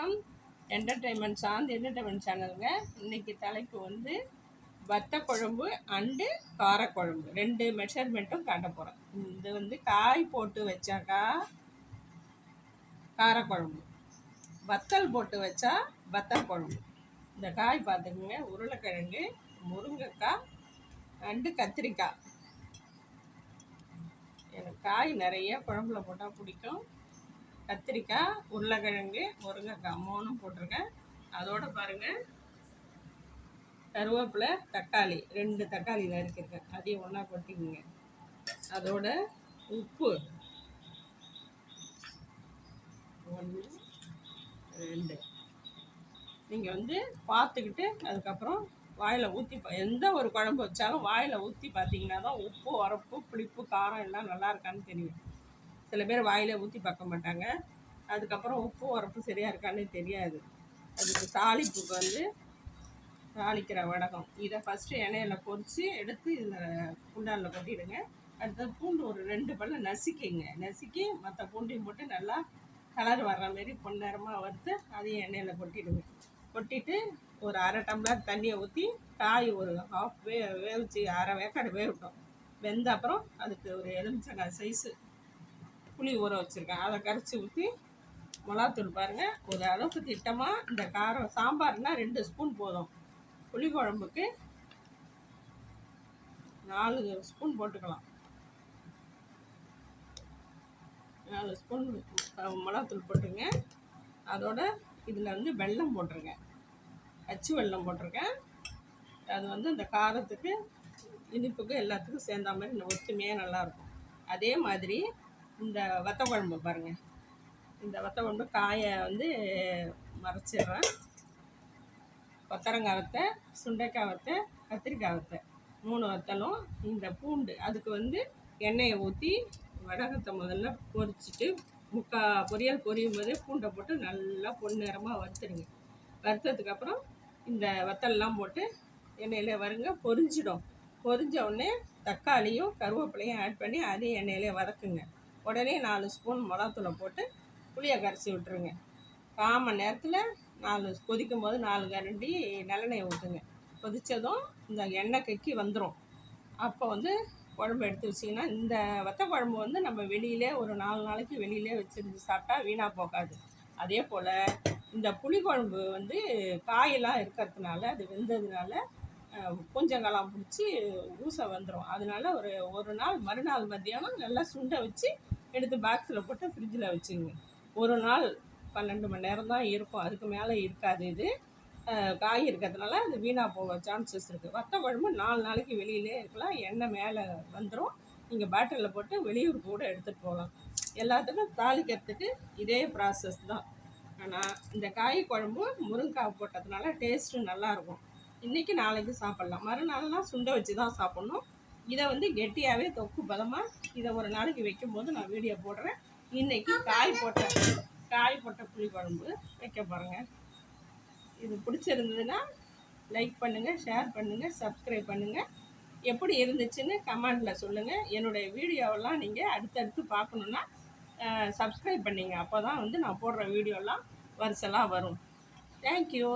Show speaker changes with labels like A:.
A: வணக்கம். Entertainment Chand entertainment சேனலுங்க இன்னைக்கு தலைப்பு வந்து வத்த குழம்பு அண்டு காரக்குழம்பு. ரெண்டு மெஷர்மெண்ட்டும் காட்ட போகிறேன் இது வந்து காய் போட்டு வச்சாக்கா காரக்குழம்பு. வத்தல் போட்டு வச்சா வத்தல் குழம்பு இந்த காய் பார்த்துக்குங்க. உருளைக்கிழங்கு முருங்கைக்காய் அண்டு கத்திரிக்காய். எனக்கு காய் நிறைய குழம்புல போட்டால் பிடிக்கும். கத்திரிக்காய் உருளைக்கிழங்கு முருங்கைக்காய் மூணும் போட்டிருக்கேன். அதோட பாருங்கள் கருவேப்பிலை தக்காளி ரெண்டு தக்காளி நறுக்கிருக்கேன் அதையும் ஒன்றா கொட்டிக்கோங்க. அதோட உப்பு ஒன்று ரெண்டு. நீங்கள் வந்து பார்த்துக்கிட்டு அதுக்கப்புறம் வாயில் ஊற்றி எந்த ஒரு குழம்பு வச்சாலும் வாயில் ஊற்றி பார்த்தீங்கன்னா தான் உப்பு உரப்பு புளிப்பு காரம் எல்லாம் நல்லா இருக்கான்னு தெரியும். சில பேர் வாயிலே ஊற்றி பார்க்க மாட்டாங்க. அதுக்கப்புறம் உப்பு உரப்பு சரியாக இருக்கான்னு தெரியாது. அதுக்கு தாளிப்புக்கு வந்து தாளிக்கிற வடகம். இதை ஃபஸ்ட்டு எண்ணெயில் பொறிச்சு எடுத்து இதில் குண்டானில் கொட்டிடுங்க. அடுத்தது பூண்டு ஒரு ரெண்டு பல்ல நசுக்கிங்க. நசுக்கி மற்ற பூண்டையும் போட்டு நல்லா கலர் வர்ற மாரி பொன்னேரமாக வறுத்து அதையும் எண்ணெயில் கொட்டிடுங்க. கொட்டிட்டு ஒரு அரை டம்ளர் தண்ணியை ஊற்றி காய் ஒரு ஹாஃப் வே வேவிச்சு அரை வேக்காடு வேகட்டும். வெந்த அப்புறம் அதுக்கு ஒரு எலுமிச்சங்காய் சைஸு புளி ஊற வச்சுருக்கேன். அதை கரைச்சி ஊற்றி மிளகாத்தூள் பாருங்கள் ஒரு அளவுக்கு திட்டமாக இந்த காரம் சாம்பார்னால் ரெண்டு ஸ்பூன் போதும். புளி குழம்புக்கு நாலு ஸ்பூன் போட்டுக்கலாம். நாலு ஸ்பூன் மிளகாத்தூள் போட்டுருங்க. அதோட இதில் வந்து வெல்லம் போட்டிருங்க. அச்சு வெல்லம் போட்டிருக்கேன். அது வந்து இந்த காரத்துக்கு இனிப்புக்கு எல்லாத்துக்கும் சேர்ந்த மாதிரி ஒத்துமையாக நல்லாயிருக்கும் அதே மாதிரி இந்த வத்த குழம்பு பாருங்கள் இந்த வத்த குழம்பு காயை வந்து மறைச்சிடுறேன். கொத்தரங்காய் வத்தை சுண்டைக்காய் வத்தை கத்திரிக்காய் வத்தை. மூணு வத்தலும் இந்த பூண்டு அதுக்கு வந்து எண்ணெயை ஊற்றி வடகத்தை முதல்ல பொரிச்சிட்டு முக்கா பொரியல் பொரியும் போதே பூண்டை போட்டு நல்லா பொன்னிறமாக வறுத்துடுங்க. வறுத்ததுக்கப்புறம் இந்த வத்தல்லாம் போட்டு எண்ணெயில் வருங்க பொரிஞ்சிடும். பொரிஞ்ச உடனே தக்காளியும் கருவேப்பிலையும் ஆட் பண்ணி அதையும் எண்ணெயிலே வதக்குங்க. உடனே நாலு ஸ்பூன் மிளகாத்தூளை போட்டு புளியை கரைச்சி விட்ருங்க கால் மணி நேரத்தில் நாலு கொதிக்கும் போது நாலு கரண்டி நல்லெண்ணெய் ஊற்றுங்க கொதித்ததும் இந்த எண்ணெய் கக்கி வந்துடும் அப்போ வந்து குழம்பு எடுத்து வச்சிங்கன்னா இந்த வத்த குழம்பு வந்து நம்ம வெளியிலே ஒரு நாலு நாளைக்கு வெளியிலே வச்சுருந்து சாப்பிட்டா வீணாக போகாது. அதே போல் இந்த புளிக்குழம்பு வந்து காயெல்லாம் இருக்கிறதுனால அது வெந்ததுனால கொஞ்சம் காலம் பிடிச்சி ஊசை வந்துடும் அதனால ஒரு ஒரு நாள் மறுநாள் மத்தியானம் நல்லா சுண்டை வச்சு எடுத்து பாக்ஸில் போட்டு ஃப்ரிட்ஜில் வச்சுங்க. ஒரு நாள் பன்னெண்டு மணி நேரம் தான் இருக்கும். அதுக்கு மேலே இருக்காது இது. காய் இருக்கிறதுனால அது வீணாக போக சான்சஸ் இருக்குது வத்த குழம்பு நாலு நாளைக்கு வெளியிலே இருக்கலாம். எண்ணெய் மேலே வந்துடும் நீங்கள் பேட்டரியில் போட்டு வெளியூர் கூட எடுத்துகிட்டு போகலாம். எல்லாத்துக்கும் தாளிக்கிறதுக்கு இதே ப்ராசஸ் தான். ஆனால் இந்த காய் குழம்பு முருங்காய் போட்டதுனால டேஸ்ட்டு நல்லாயிருக்கும் இன்றைக்கி நாளைக்கு சாப்பிட்லாம். மறுநாள்லாம் சுண்டை வச்சு தான் சாப்பிட்ணும். இதை வந்து கெட்டியாகவே தொக்கு பதமாக இதை ஒரு நாளைக்கு வைக்கும் போது நான் வீடியோ போடுறேன். இன்றைக்கி காய் போட்ட காய் போட்ட புளி குழம்பு வைக்க பாருங்கள் இது பிடிச்சிருந்ததுன்னா லைக் பண்ணுங்கள் ஷேர் பண்ணுங்கள் சப்ஸ்கிரைப் பண்ணுங்கள் எப்படி இருந்துச்சுன்னு கமெண்டில் சொல்லுங்கள் என்னுடைய வீடியோவெல்லாம் நீங்கள் அடுத்தடுத்து பார்க்கணுன்னா சப்ஸ்கிரைப் பண்ணிங்க. அப்போ தான் வந்து நான் போடுற வீடியோலாம் வரிசலாக வரும். தேங்க்யூ